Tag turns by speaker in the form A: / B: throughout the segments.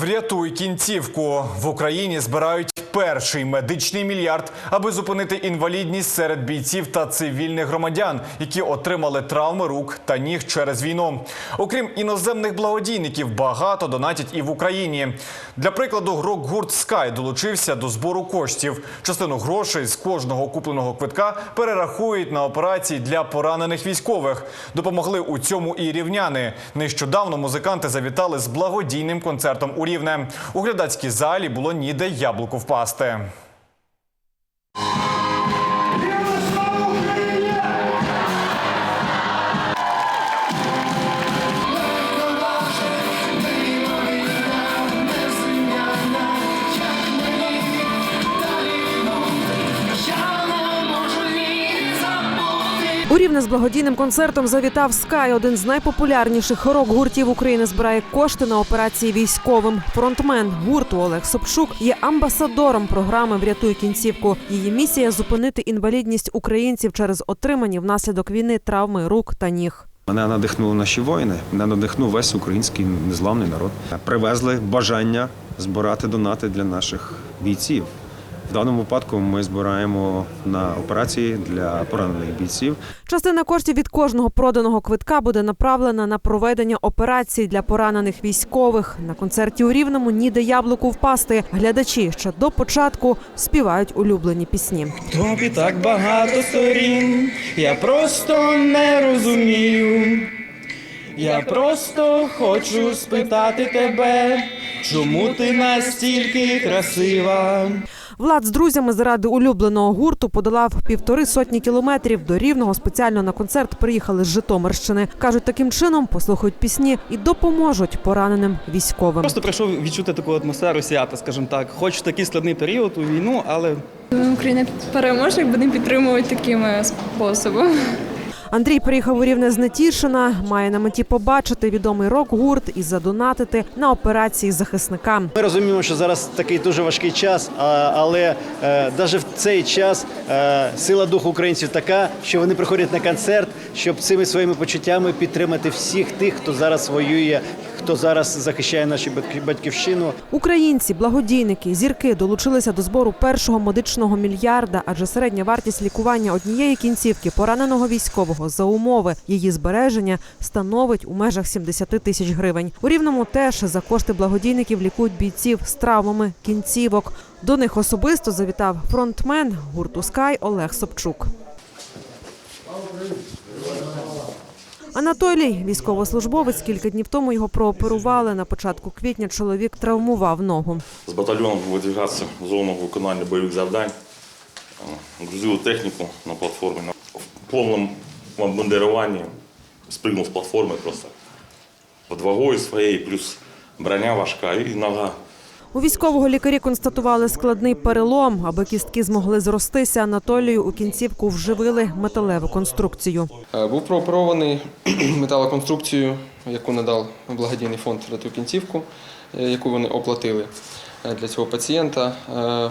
A: Врятуй кінцівку. В Україні збирають перший медичний мільярд, аби зупинити інвалідність серед бійців та цивільних громадян, які отримали травми рук та ніг через війну. Окрім іноземних благодійників, багато донатять і в Україні. Для прикладу, рок-гурт Скай долучився до збору коштів. Частину грошей з кожного купленого квитка перерахують на операції для поранених військових. Допомогли у цьому і рівняни. Нещодавно музиканти завітали з благодійним концертом у Рівне. У глядацькій залі було ніде яблуку впасти красти.
B: У Рівне з благодійним концертом завітав Скай, один з найпопулярніших рок-гуртів України. Збирає кошти на операції військовим. Фронтмен гурту Олег Собчук є амбасадором програми Врятуй кінцівку. Її місія зупинити інвалідність українців через отримані внаслідок війни травми рук та ніг.
C: Мене надихнули наші воїни, мене надихнув весь український незламний народ. Привезли бажання збирати донати для наших бійців. В даному випадку ми збираємо на операції для поранених бійців.
B: Частина коштів від кожного проданого квитка буде направлена на проведення операцій для поранених військових. На концерті у Рівному ніде яблуку впасти. Глядачі ще до початку співають улюблені пісні.
D: Тобі так багато сторін, я просто не розумію. Я просто хочу спитати тебе, чому ти настільки красива.
B: Влад з друзями заради улюбленого гурту подолав півтори сотні кілометрів до рівного. Спеціально на концерт приїхали з Житомирщини. кажуть, таким чином послухають пісні і допоможуть пораненим військовим.
D: Просто прийшов відчути таку атмосферу свята, скажімо так. Хоч такий складний період у війну, але
E: Україна переможе і будемо підтримувати такими способами.
B: Андрій приїхав у рівне з Нетішина. Має на меті побачити відомий рок-гурт і задонатити на операції захисникам.
F: Ми розуміємо, що зараз такий дуже важкий час, але навіть в цей час е, сила духу українців така, що вони приходять на концерт, щоб цими своїми почуттями підтримати всіх тих, хто зараз воює, хто зараз захищає нашу батьківщину.
B: Українці, благодійники, зірки долучилися до збору першого медичного мільярда, адже середня вартість лікування однієї кінцівки пораненого військового за умови її збереження становить у межах 70 тисяч гривень. У рівному теж за кошти благодійників лікують бійців з травмами кінцівок. До них особисто завітав фронтмен гурту Скай Олег Собчук. Анатолій, військовослужбовець, кілька днів тому його прооперували. На початку квітня чоловік травмував ногу.
G: з батальйоном видвигатися в зону виконання бойових завдань. Грузили техніку на платформі. В повному бандеруванні спригнув з платформи просто. Під вагою своєю, плюс броня важка і нога.
B: У військового лікарі констатували складний перелом. Аби кістки змогли зростися, Анатолію у кінцівку вживили металеву конструкцію.
H: Е, Був прооперований металоконструкцію, яку надав благодійний фонд «Рятуй кінцівку, е, яку вони оплатили е, для цього пацієнта.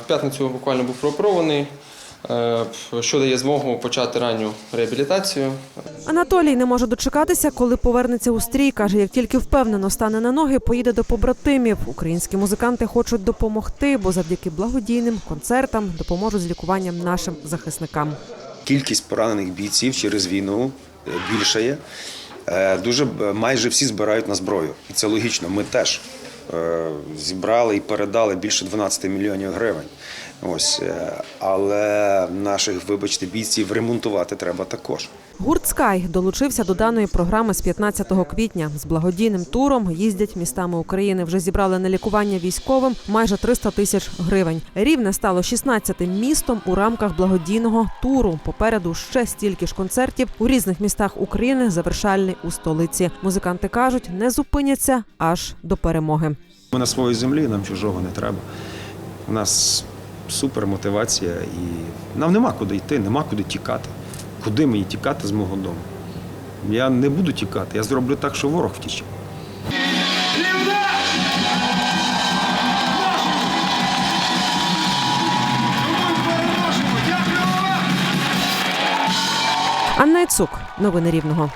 H: В п'ятницю буквально був прооперований, що дає змогу почати ранню реабілітацію.
B: Анатолій не може дочекатися, коли повернеться у стрій. каже, як тільки впевнено стане на ноги, поїде до побратимів. Українські музиканти хочуть допомогти, бо завдяки благодійним концертам допоможуть з лікуванням нашим захисникам.
C: Кількість поранених бійців через війну е, більшає. Е, Дуже майже всі збирають на зброю. І це логічно. Ми теж е, зібрали і передали більше 12 мільйонів гривень. Ось, е, але наших, вибачте, бійців ремонтувати треба також.
B: Гурт Скай долучився до даної програми з 15 квітня. З благодійним туром їздять містами України. Вже зібрали на лікування військовим майже 300 тисяч гривень. Рівне стало 16-тим містом у рамках благодійного туру. Попереду ще стільки ж концертів у різних містах України. Завершальний у столиці. Музиканти кажуть, не зупиняться аж до перемоги.
C: Ми на своїй землі, нам чужого не треба. У нас супер мотивація і нам нема куди йти, нема куди тікати. Куди мені тікати з мого дому? Я не буду тікати, я зроблю так, що ворог втіче.
B: Анна Яцук, новини Рівного.